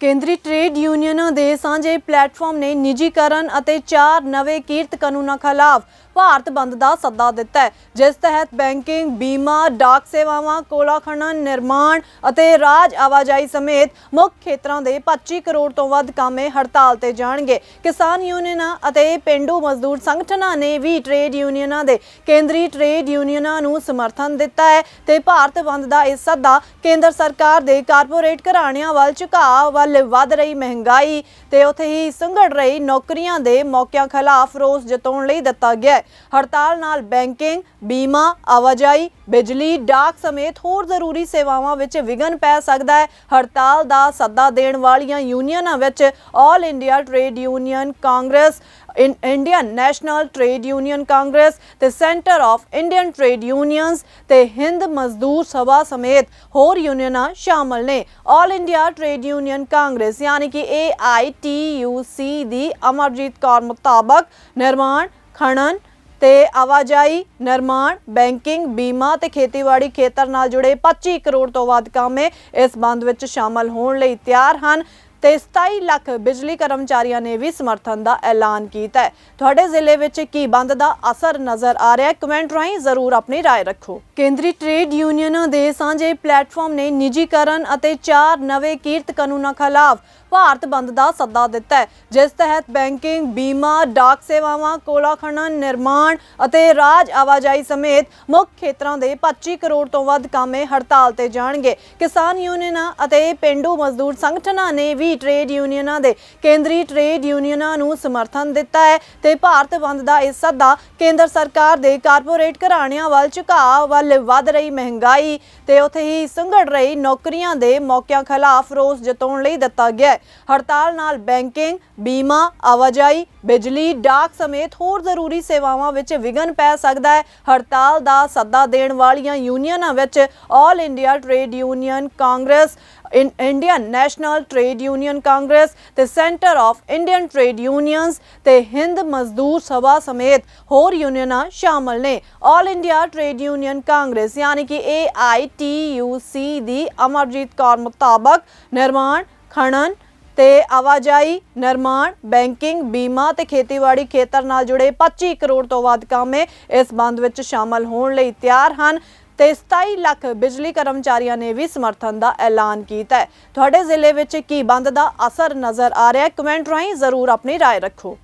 ਕੇਂਦਰੀ ਟ੍ਰੇਡ ਯੂਨੀਅਨਾਂ ਦੇ ਸਾਂਝੇ ਪਲੇਟਫਾਰਮ ਨੇ ਨਿੱਜੀਕਰਨ ਅਤੇ ਚਾਰ ਨਵੇਂ ਕੀਰਤ ਕਾਨੂੰਨਾਂ ਖਿਲਾਫ ਭਾਰਤ ਬੰਦ ਦਾ ਸੱਦਾ ਦਿੱਤਾ ਹੈ, ਜਿਸ ਤਹਿਤ ਬੈਂਕਿੰਗ, ਬੀਮਾ, ਡਾਕ ਸੇਵਾਵਾਂ ਕੋਲਾ ਖਨਨ ਨਿਰਮਾਣ ਅਤੇ ਰਾਜ ਆਵਾਜਾਈ ਸਮੇਤ ਮੁੱਖ ਖੇਤਰਾਂ ਦੇ 25 ਕਰੋੜ ਤੋਂ ਵੱਧ ਕਾਮੇ ਹੜਤਾਲ ਤੇ ਜਾਣਗੇ। ਕਿਸਾਨ ਯੂਨੀਅਨਾਂ ਅਤੇ ਪਿੰਡੂ ਮਜ਼ਦੂਰ ਸੰਗਠਨਾਂ ਨੇ ਵੀ ਟ੍ਰੇਡ ਯੂਨੀਅਨਾਂ ਦੇ ਕੇਂਦਰੀ ਟ੍ਰੇਡ ਯੂਨੀਅਨਾਂ ਨੂੰ ਸਮਰਥਨ ਦਿੱਤਾ ਹੈ ਤੇ ਭਾਰਤ ਬੰਦ ਦਾ ਇਹ ਸੱਦਾ ਕੇਂਦਰ ਸਰਕਾਰ ਦੇ ਕਾਰਪੋਰੇਟ ਘਰਾਣਿਆਂ ਵੱਲ ਝੁਕਾਅ ਵੱਲ ਵੱਧ ਰਹੀ ਮਹਿੰਗਾਈ ਤੇ ਉੱਥੇ ਹੀ ਸੰਘੜ ਰਹੀ ਨੌਕਰੀਆਂ ਦੇ ਮੌਕਿਆਂ ਖਿਲਾਫ ਰੋਸ ਜਤਾਉਣ ਲਈ ਦਿੱਤਾ ਗਿਆ ਹੜਤਾਲ ਨਾਲ ਬੈਂਕਿੰਗ, ਬੀਮਾ, ਆਵਾਜਾਈ, ਬਿਜਲੀ, ਡਾਕ ਸਮੇਤ ਹੋਰ ਜ਼ਰੂਰੀ ਸੇਵਾਵਾਂ ਵਿੱਚ ਵਿਘਨ ਪੈ ਸਕਦਾ ਹੈ। ਹੜਤਾਲ ਦਾ ਸੱਦਾ ਦੇਣ ਵਾਲੀਆਂ ਯੂਨੀਅਨਾਂ ਵਿੱਚ all India trade union Congress Indian national trade union Congress ਤੇ centre of Indian trade unions ਤੇ ਹਿੰਦ ਮਜ਼ਦੂਰ ਸਭਾ ਸਮੇਤ ਹੋਰ ਯੂਨੀਅਨਾਂ ਸ਼ਾਮਲ ਨੇ। All India trade union Congress, ਯਾਨੀ ਕਿ AITUC ਦੀ ਅਮਰਜੀਤ ਕੌਰ ਮੁਤਾਬਕ ਨਿਰਮਾਣ, ਖਣਨ ਤੇ ਆਵਾਜਾਈ, ਨਿਰਮਾਣ, ਬੈਂਕਿੰਗ, ਬੀਮਾ ਤੇ ਖੇਤੀਬਾੜੀ ਖੇਤਰ ਨਾਲ ਜੁੜੇ 25 ਕਰੋੜ ਤੋਂ ਵੱਧ ਕਾਮੇ ਇਸ ਬੰਦ ਵਿੱਚ ਸ਼ਾਮਲ ਹੋਣ ਲਈ ਤਿਆਰ ਹਨ। ਤੇ 27 ਲੱਖ ਬਿਜਲੀ ਕਰਮਚਾਰੀਆਂ ਨੇ ਵੀ ਸਮਰਥਨ ਦਾ ਐਲਾਨ ਕੀਤਾ ਹੈ ਤੁਹਾਡੇ ਜ਼ਿਲ੍ਹੇ ਵਿੱਚ ਕੀ ਬੰਦ ਦਾ ਅਸਰ ਨਜ਼ਰ ਆ ਰਿਹਾ ਹੈ ਕਮੈਂਟ ਰਾਹੀਂ ਜ਼ਰੂਰ ਆਪਣੀ رائے ਰੱਖੋ ਕੇਂਦਰੀ ਟ੍ਰੇਡ ਯੂਨੀਅਨਾਂ ਦੇ ਸਾਂਝੇ ਪਲੇਟਫਾਰਮ ਨੇ ਨਿੱਜੀਕਰਨ ਅਤੇ ਚਾਰ ਨਵੇਂ ਕੀਰਤ ਕਾਨੂੰਨਾਂ ਖਿਲਾਫ ਭਾਰਤ ਬੰਦ ਦਾ ਸੱਦਾ ਦਿੱਤਾ ਹੈ ਜਿਸ ਤਹਿਤ ਬੈਂਕਿੰਗ ਬੀਮਾ ਡਾਕ ਸੇਵਾਵਾਂ ਕੋਲਾ ਖਨਨ ਨਿਰਮਾਣ ਅਤੇ ਰਾਜ ਆਵਾਜਾਈ ਸਮੇਤ ਮੁੱਖ ਖੇਤਰਾਂ ਦੇ 25 ਕਰੋੜ ਤੋਂ ਵੱਧ ਕਾਮੇ ਹੜਤਾਲ ਤੇ ਜਾਣਗੇ ਕਿਸਾਨ ਯੂਨੀਅਨਾਂ ਅਤੇ ਪਿੰਡੂ ਮਜ਼ਦੂਰ ਸੰਗਠਨਾਂ ਨੇ ਵੀ ਟ੍ਰੇਡ ਯੂਨੀਅਨਾਂ ਦੇ ਕੇਂਦਰੀ ਟ੍ਰੇਡ ਯੂਨੀਅਨਾਂ ਨੂੰ ਸਮਰਥਨ ਦਿੱਤਾ ਹੈ ਤੇ ਭਾਰਤ ਬੰਦ ਦਾ ਇਹ ਸੱਦਾ ਕੇਂਦਰ ਸਰਕਾਰ ਦੇ ਕਾਰਪੋਰੇਟ ਘਰਾਣਿਆਂ ਵੱਲ ਝੁਕਾਅ ਵੱਲ ਵੱਧ ਰਹੀ ਮਹਿੰਗਾਈ ਤੇ ਉੱਥੇ ਹੀ ਸੰਘੜ ਰਹੀ ਨੌਕਰੀਆਂ ਦੇ ਮੌਕਿਆਂ ਖਿਲਾਫ ਰੋਸ ਜਤਾਉਣ ਲਈ ਦਿੱਤਾ ਗਿਆ ਹੈ। ਹੜਤਾਲ ਨਾਲ ਬੈਂਕਿੰਗ, ਬੀਮਾ, ਆਵਾਜਾਈ, ਬਿਜਲੀ, ਡਾਕ ਸਮੇਤ ਹੋਰ ਜ਼ਰੂਰੀ ਸੇਵਾਵਾਂ ਵਿੱਚ ਵਿਘਨ ਪੈ ਸਕਦਾ ਹੈ। ਹੜਤਾਲ ਦਾ ਸੱਦਾ ਦੇਣ ਵਾਲੀਆਂ ਯੂਨੀਅਨਾਂ ਵਿੱਚ all India trade union Congress Indian national trade union Congress ਤੇ centre of Indian trade unions ਤੇ ਹਿੰਦ ਮਜ਼ਦੂਰ ਸਭਾ ਸਮੇਤ ਹੋਰ ਯੂਨੀਅਨਾਂ ਸ਼ਾਮਲ ਨੇ। All India trade union Congress ਯਾਨੀ ਕਿ AITUC ਦੀ ਅਮਰਜੀਤ ਕੌਰ ਮੁਤਾਬਕ ਨਿਰਮਾਣ, ਖਣਨ ਤੇ ਆਵਾਜਾਈ, ਨਿਰਮਾਣ, ਬੈਂਕਿੰਗ, ਬੀਮਾ ਤੇ ਖੇਤੀਬਾੜੀ ਖੇਤਰ ਨਾਲ ਜੁੜੇ 25 ਕਰੋੜ ਤੋਂ ਵੱਧ ਕਾਮੇ ਇਸ ਬੰਦ ਵਿੱਚ ਸ਼ਾਮਲ ਹੋਣ ਲਈ ਤਿਆਰ ਹਨ। ਤੇ 27 ਲੱਖ ਬਿਜਲੀ ਕਰਮਚਾਰੀਆਂ ਨੇ ਵੀ ਸਮਰਥਨ ਦਾ ਐਲਾਨ ਕੀਤਾ ਹੈ ਤੁਹਾਡੇ ਜ਼ਿਲ੍ਹੇ ਵਿੱਚ ਕੀ ਬੰਦ ਦਾ ਅਸਰ ਨਜ਼ਰ ਆ ਰਿਹਾ ਹੈ ਕਮੈਂਟ ਰਾਹੀਂ ਜ਼ਰੂਰ ਆਪਣੀ رائے ਰੱਖੋ